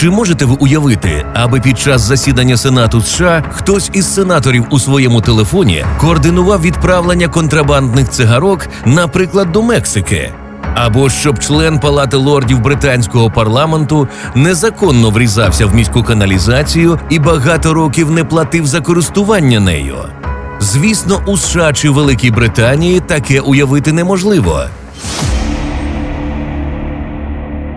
Чи можете ви уявити, аби під час засідання Сенату США хтось із сенаторів у своєму телефоні координував відправлення контрабандних цигарок, наприклад, до Мексики? Або щоб член Палати лордів британського парламенту незаконно врізався в міську каналізацію і багато років не платив за користування нею? Звісно, у США чи Великій Британії таке уявити неможливо.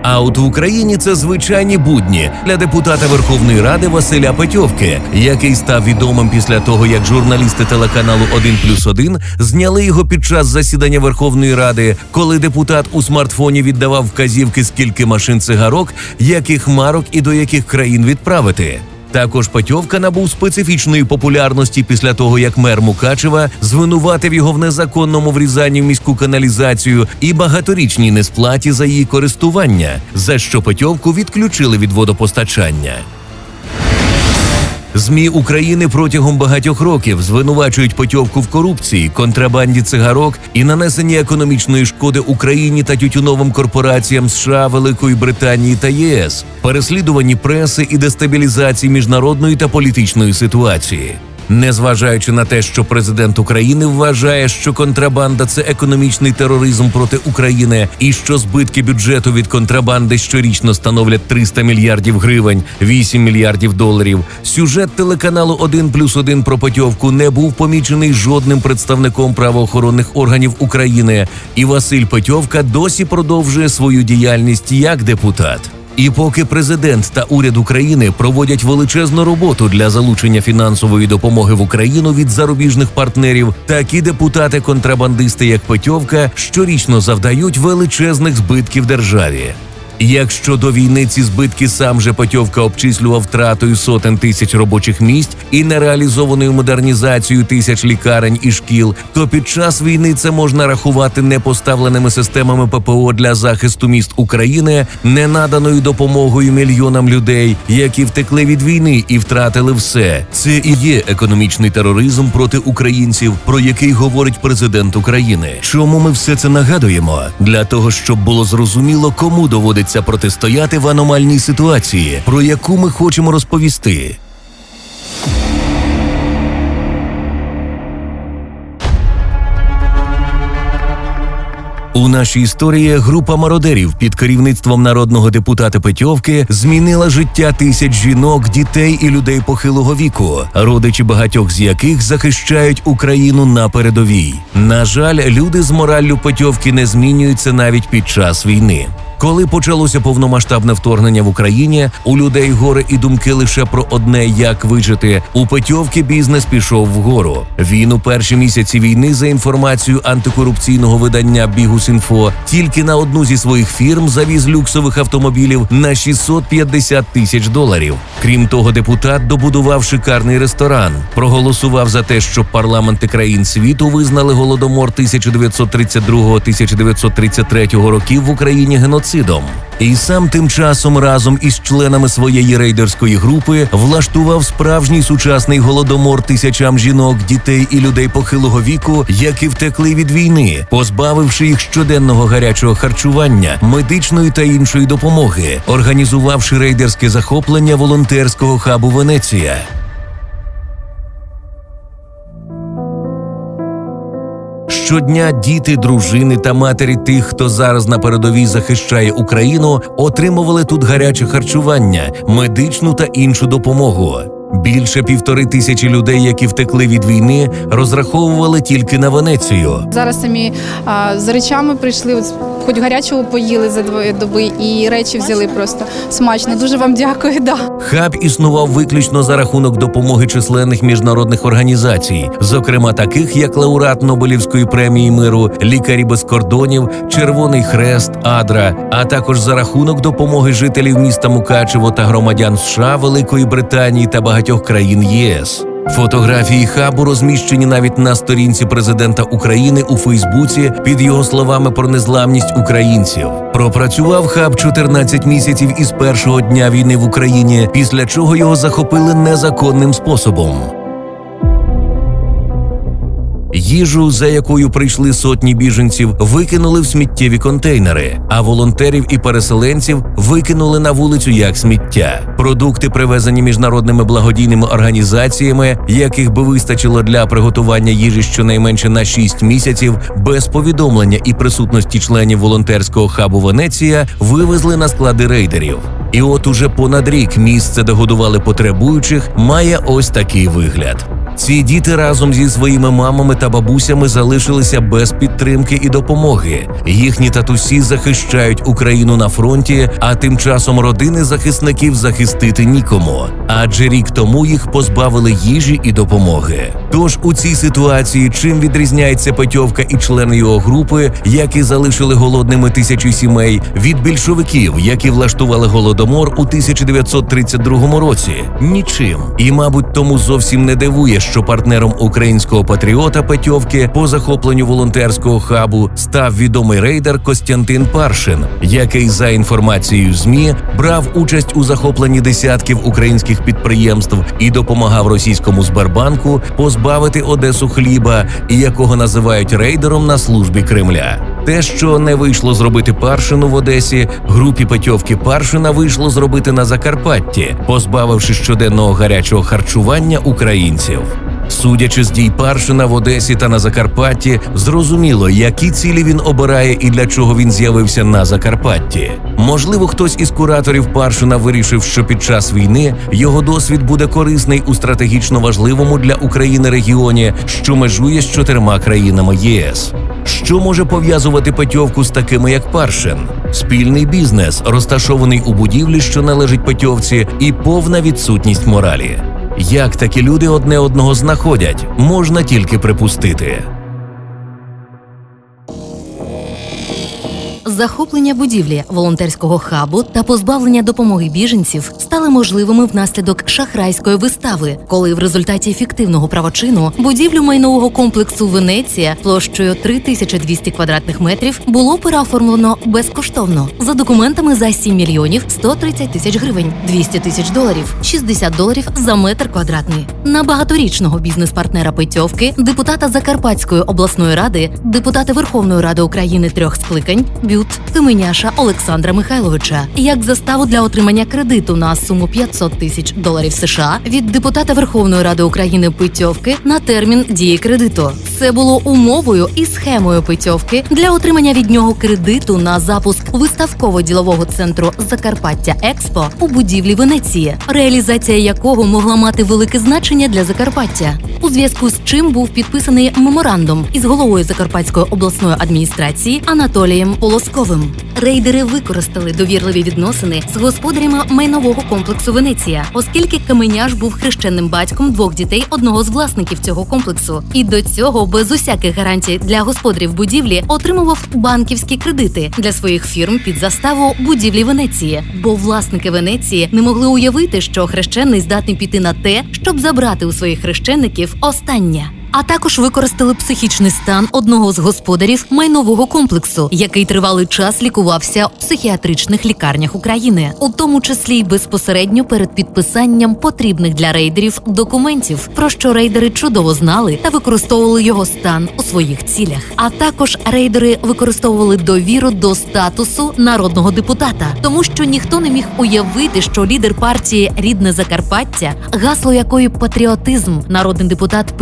А от в Україні це звичайні будні для депутата Верховної Ради Василя Петьовки, який став відомим після того, як журналісти телеканалу один плюс 1 зняли його під час засідання Верховної Ради, коли депутат у смартфоні віддавав вказівки, скільки машин цигарок, яких марок і до яких країн відправити. Також Петьовка набув специфічної популярності після того, як мер Мукачева звинуватив його в незаконному врізанні в міську каналізацію і багаторічній несплаті за її користування, за що Петьовку відключили від водопостачання. ЗМІ України протягом багатьох років звинувачують Потьовку в корупції, контрабанді цигарок і нанесенні економічної шкоди Україні та тютюновим корпораціям США, Великої Британії та ЄС, переслідуванні преси і дестабілізації міжнародної та політичної ситуації. Незважаючи на те, що президент України вважає, що контрабанда це економічний тероризм проти України, і що збитки бюджету від контрабанди щорічно становлять 300 мільярдів гривень, 8 мільярдів доларів. Сюжет телеканалу 1 плюс 1 про Петьовку не був помічений жодним представником правоохоронних органів України, і Василь Петьовка досі продовжує свою діяльність як депутат. І поки президент та уряд України проводять величезну роботу для залучення фінансової допомоги в Україну від зарубіжних партнерів, такі депутати-контрабандисти, як Петьовка, щорічно завдають величезних збитків державі. Якщо до війни ці збитки сам же Петьовка обчислював втратою сотень тисяч робочих місць і нереалізованою модернізацією тисяч лікарень і шкіл, то під час війни це можна рахувати непоставленими системами ППО для захисту міст України, ненаданою допомогою мільйонам людей, які втекли від війни і втратили все. Це і є економічний тероризм проти українців, про який говорить президент України. Чому ми все це нагадуємо? Для того, щоб було зрозуміло, кому доводиться протистояти в аномальній ситуації, про яку ми хочемо розповісти. У нашій історії група мародерів під керівництвом народного депутата Петьовки змінила життя тисяч жінок, дітей і людей похилого віку, родичі багатьох з яких захищають Україну на передовій. На жаль, люди з мораллю Петьовки не змінюються навіть під час війни. Коли почалося повномасштабне вторгнення в Україні, у людей горе і думки лише про одне, як вижити. У Петьовки бізнес пішов вгору. Він у перші місяці війни, за інформацією антикорупційного видання Бігус.Інфо, тільки на одну зі своїх фірм завіз люксових автомобілів на 650 тисяч доларів. Крім того, депутат добудував шикарний ресторан, проголосував за те, щоб парламенти країн світу визнали голодомор 1932-1933 років в Україні геноцидом. І сам тим часом разом із членами своєї рейдерської групи влаштував справжній сучасний голодомор тисячам жінок, дітей і людей похилого віку, які втекли від війни, позбавивши їх щоденного гарячого харчування, медичної та іншої допомоги, організувавши рейдерське захоплення волонтерського хабу Венеція. Щодня діти, дружини та матері тих, хто зараз на передовій захищає Україну, отримували тут гаряче харчування, медичну та іншу допомогу. Більше півтори тисячі людей, які втекли від війни, розраховували тільки на Венецію. Зараз самі а, з речами прийшли, хоч гарячого поїли за двоє доби і речі взяли просто смачно. Дуже вам дякую. Да. Хаб існував виключно за рахунок допомоги численних міжнародних організацій, зокрема таких як лауреат Нобелівської премії миру, лікарі без кордонів, Червоний Хрест, Адра, а також за рахунок допомоги жителів міста Мукачево та громадян США, Великої Британії та багатьох країн ЄС. Фотографії хабу розміщені навіть на сторінці президента України у Фейсбуці під його словами про незламність українців. Пропрацював хаб 14 місяців із першого дня війни в Україні, після чого його захопили незаконним способом. Їжу, за якою прийшли сотні біженців, викинули в сміттєві контейнери, а волонтерів і переселенців викинули на вулицю як сміття. Продукти, привезені міжнародними благодійними організаціями, яких би вистачило для приготування їжі щонайменше на 6 місяців, без повідомлення і присутності членів волонтерського хабу Венеція, вивезли на склади рейдерів. І от уже понад рік місце, де годували потребуючих, має ось такий вигляд. Ці діти разом зі своїми мамами та бабусями залишилися без підтримки і допомоги. Їхні татусі захищають Україну на фронті, а тим часом родини захисників захистити нікому. Адже рік тому їх позбавили їжі і допомоги. Тож у цій ситуації чим відрізняється Петьовка і члени його групи, які залишили голодними тисячі сімей, від більшовиків, які влаштували голодомор у 1932 році? Нічим. І, мабуть, тому зовсім не дивує, що партнером українського патріота Петьовки по захопленню волонтерського хабу став відомий рейдер Костянтин Паршин, який за інформацією змі брав участь у захопленні десятків українських підприємств і допомагав російському Сбербанку позбавити Одесу хліба, якого називають рейдером на службі Кремля. Те, що не вийшло зробити Паршину в Одесі, групі Петьовки Паршина вийшло зробити на Закарпатті, позбавивши щоденного гарячого харчування українців. Судячи з дій Паршина в Одесі та на Закарпатті, зрозуміло, які цілі він обирає і для чого він з'явився на Закарпатті. Можливо, хтось із кураторів Паршина вирішив, що під час війни його досвід буде корисний у стратегічно важливому для України регіоні, що межує з чотирма країнами ЄС. Що може пов'язувати Петьовку з такими, як Паршин? Спільний бізнес, розташований у будівлі, що належить Петьовці, і повна відсутність моралі. Як такі люди одне одного знаходять, можна тільки припустити. Захоплення будівлі волонтерського хабу та позбавлення допомоги біженців стали можливими внаслідок шахрайської вистави, коли в результаті фіктивного правочину будівлю майнового комплексу Венеція площею 3200 квадратних метрів було переоформлено безкоштовно за документами за 7 мільйонів 130 тисяч гривень, 200 тисяч доларів, 60 доларів за метр квадратний. На багаторічного бізнес-партнера Петьовки, депутата Закарпатської обласної ради, депутата Верховної Ради України трьох скликань Бют Каменяша Олександра Михайловича як заставу для отримання кредиту на суму 500 тисяч доларів США від депутата Верховної Ради України Петьовки на термін дії кредиту. Це було умовою і схемою Петьовки для отримання від нього кредиту на запуск виставково-ділового центру Закарпаття Експо у будівлі Венеції, реалізація якого могла мати велике значення для Закарпаття. У зв'язку з чим був підписаний меморандум із головою Закарпатської обласної адміністрації Анатолієм Полосковим. Рейдери використали довірливі відносини з господарями майнового комплексу Венеція, оскільки Каменяш був хрещенним батьком двох дітей одного з власників цього комплексу, і до цього без усяких гарантій для господарів будівлі отримував банківські кредити для своїх фірм під заставу будівлі Венеції. Бо власники Венеції не могли уявити, що хрещений здатний піти на те, щоб забрати у своїх хрещеників останнє. А також використали психічний стан одного з господарів майнового комплексу, який тривалий час лікувався в психіатричних лікарнях України, у тому числі й безпосередньо перед підписанням потрібних для рейдерів документів, про що рейдери чудово знали та використовували його стан у своїх цілях. А також рейдери використовували довіру до статусу народного депутата, тому що ніхто не міг уявити, що лідер партії Рідне Закарпаття, гасло якої патріотизм, народний депутат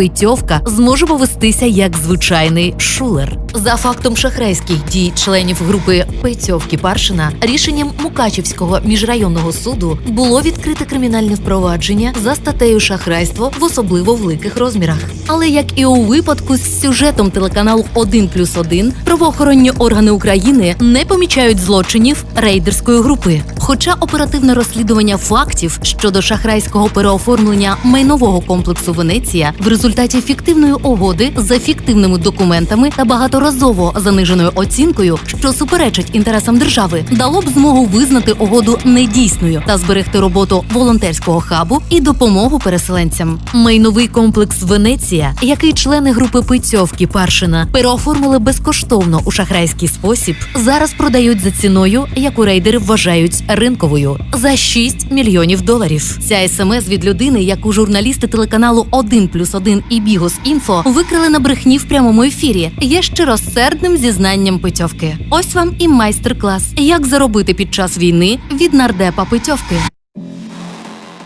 Петьовка зможе повестися як звичайний шулер. За фактом шахрайських дій членів групи Петьовки Паршина рішенням Мукачівського міжрайонного суду було відкрите кримінальне впровадження за статтею шахрайство в особливо великих розмірах. Але як і у випадку з сюжетом телеканалу 1 плюс 1, правоохоронні органи України не помічають злочинів рейдерської групи. Хоча оперативне розслідування фактів щодо шахрайського переоформлення майнового комплексу Венеція в результаті фіктивної угоди за фіктивними документами та багаторазово заниженою оцінкою, що суперечить інтересам держави, дало б змогу визнати угоду недійсною та зберегти роботу волонтерського хабу і допомогу переселенцям. Майновий комплекс Венеція, який члени групи Пицьовки Паршина переоформили безкоштовно у шахрайський спосіб, зараз продають за ціною, яку рейдери вважають ринковою за 6 мільйонів доларів. Ця смс від людини, яку журналісти телеканалу 1 плюс 1 і Бігус Інфо викрили на брехні в прямому ефірі, є щиросердним зізнанням питьовки. Ось вам і майстер-клас, як заробити під час війни від нардепа Петьовки.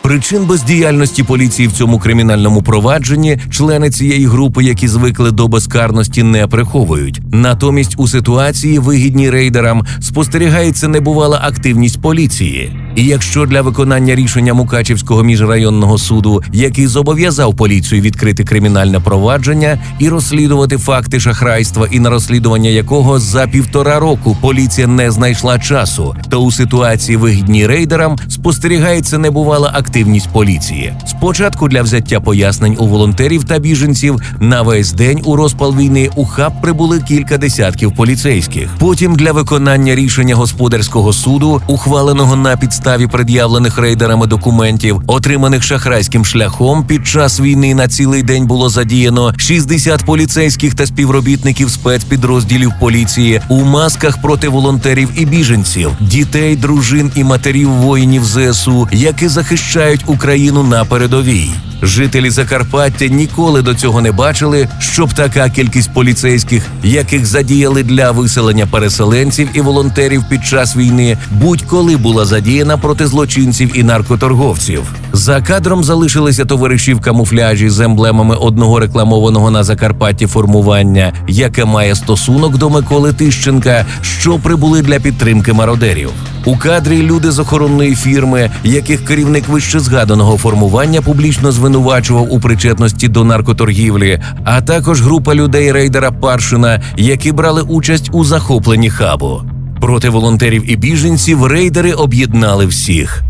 Причин бездіяльності поліції в цьому кримінальному провадженні члени цієї групи, які звикли до безкарності, не приховують. Натомість у ситуації, вигідній рейдерам, спостерігається небувала активність поліції. І якщо для виконання рішення Мукачівського міжрайонного суду, який зобов'язав поліцію відкрити кримінальне провадження і розслідувати факти шахрайства, і на розслідування якого за півтора року поліція не знайшла часу, то у ситуації вигідній рейдерам спостерігається небувала активність поліції. Спочатку для взяття пояснень у волонтерів та біженців на весь день у розпал війни у хаб прибули кілька десятків поліцейських. Потім для виконання рішення господарського суду, ухваленого на підставі пред'явлених рейдерами документів, отриманих шахрайським шляхом, під час війни на цілий день було задіяно 60 поліцейських та співробітників спецпідрозділів поліції у масках проти волонтерів і біженців, дітей, дружин і матерів воїнів ЗСУ, які захищають Україну на передовій. Жителі Закарпаття ніколи до цього не бачили, щоб така кількість поліцейських, яких задіяли для виселення переселенців і волонтерів під час війни, будь-коли була задіяна проти злочинців і наркоторговців. За кадром залишилися товариші в камуфляжі з емблемами одного рекламованого на Закарпатті формування, яке має стосунок до Миколи Тищенка, що прибули для підтримки мародерів. У кадрі люди з охоронної фірми, яких керівник вище згаданого формування публічно звинувачував у причетності до наркоторгівлі, а також група людей рейдера Паршина, які брали участь у захопленні хабу. Проти волонтерів і біженців рейдери об'єднали всіх.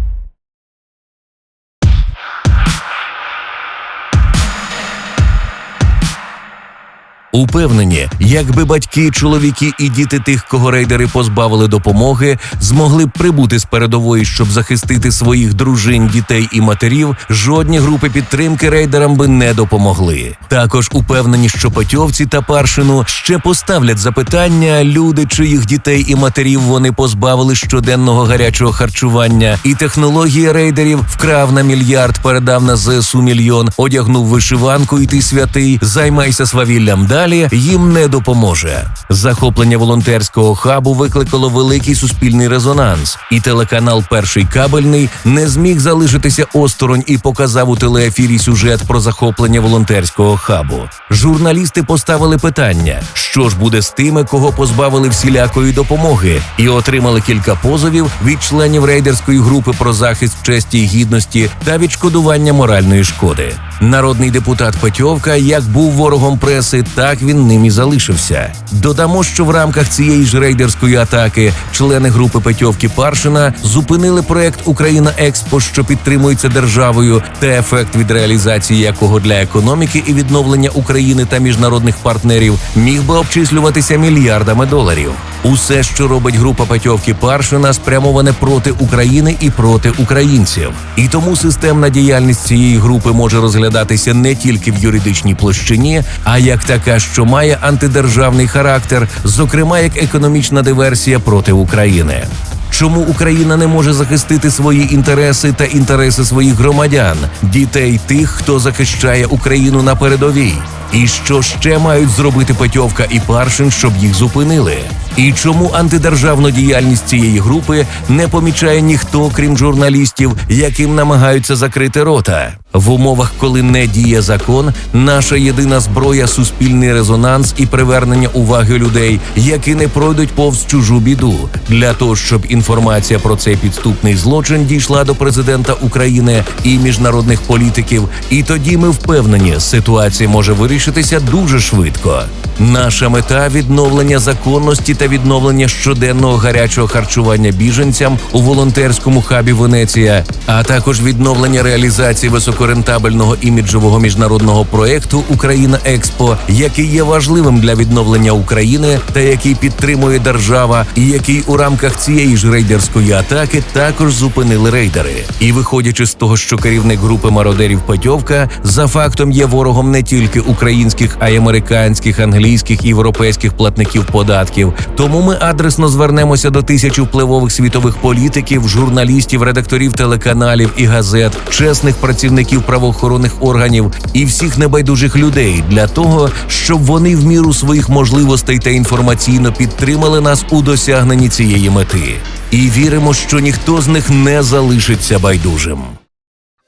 Упевнені, якби батьки, чоловіки і діти тих, кого рейдери позбавили допомоги, змогли б прибути з передової, щоб захистити своїх дружин, дітей і матерів, жодні групи підтримки рейдерам би не допомогли. Також упевнені, що Петьовці та Паршину ще поставлять запитання, люди, чиїх дітей і матерів вони позбавили щоденного гарячого харчування, і технологія рейдерів вкрав на мільярд, передав на ЗСУ мільйон, одягнув вишиванку, і ти святий, займайся свавіллям далі, їм не допоможе. Захоплення волонтерського хабу викликало великий суспільний резонанс, і телеканал Перший кабельний не зміг залишитися осторонь і показав у телеефірі сюжет про захоплення волонтерського хабу. Журналісти поставили питання, що ж буде з тими, кого позбавили всілякої допомоги, і отримали кілька позовів від членів рейдерської групи про захист честі і гідності та відшкодування моральної шкоди. Народний депутат Петьовка як був ворогом преси, так він ним і залишився. Додамо, що в рамках цієї ж рейдерської атаки члени групи Петьовки Паршина зупинили проект Україна Експо, що підтримується державою, та ефект від реалізації якого для економіки і відновлення України та міжнародних партнерів міг би обчислюватися мільярдами доларів. Усе, що робить група Петьовки Паршина, спрямоване проти України і проти українців. І тому системна діяльність цієї групи може розглядатися не тільки в юридичній площині, а як така, що має антидержавний характер, зокрема як економічна диверсія проти України. Чому Україна не може захистити свої інтереси та інтереси своїх громадян, дітей тих, хто захищає Україну на передовій? І що ще мають зробити Петьовка і Паршин, щоб їх зупинили? І чому антидержавну діяльність цієї групи не помічає ніхто, крім журналістів, яким намагаються закрити рота? В умовах, коли не діє закон, наша єдина зброя суспільний резонанс і привернення уваги людей, які не пройдуть повз чужу біду, для того, щоб інформація про цей підступний злочин дійшла до президента України і міжнародних політиків. І тоді ми впевнені, ситуація може вирішитися дуже швидко. Наша мета відновлення законності та відновлення щоденного гарячого харчування біженцям у волонтерському хабі Венеція, а також відновлення реалізації високорентабельного іміджового міжнародного проекту Україна Експо, який є важливим для відновлення України та який підтримує держава, і який у рамках цієї ж рейдерської атаки також зупинили рейдери. І виходячи з того, що керівник групи мародерів Петьовка за фактом є ворогом не тільки українських, а й американських, англійських і європейських платників податків, Тому ми адресно звернемося до тисячі впливових світових політиків, журналістів, редакторів телеканалів і газет, чесних працівників правоохоронних органів і всіх небайдужих людей для того, щоб вони в міру своїх можливостей та інформаційно підтримали нас у досягненні цієї мети. І віримо, що ніхто з них не залишиться байдужим.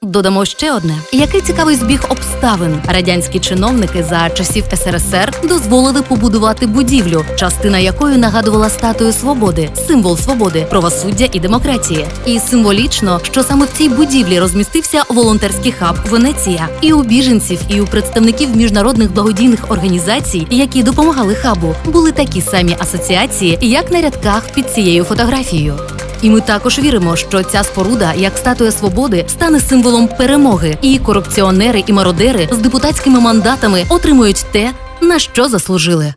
Додамо ще одне: який цікавий збіг обставин. Радянські чиновники за часів СРСР дозволили побудувати будівлю, частина якої нагадувала статую свободи, символ свободи, правосуддя і демократії. І символічно, що саме в цій будівлі розмістився волонтерський хаб Венеція, і у біженців, і у представників міжнародних благодійних організацій, які допомагали хабу, були такі самі асоціації, як на рядках під цією фотографією. І ми також віримо, що ця споруда, як статуя свободи, стане символом перемоги, і корупціонери і мародери з депутатськими мандатами отримують те, на що заслужили.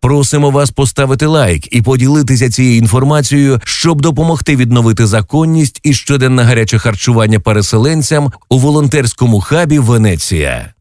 Просимо вас поставити лайк і поділитися цією інформацією, щоб допомогти відновити законність і щоденне гаряче харчування переселенцям у волонтерському хабі Венеція.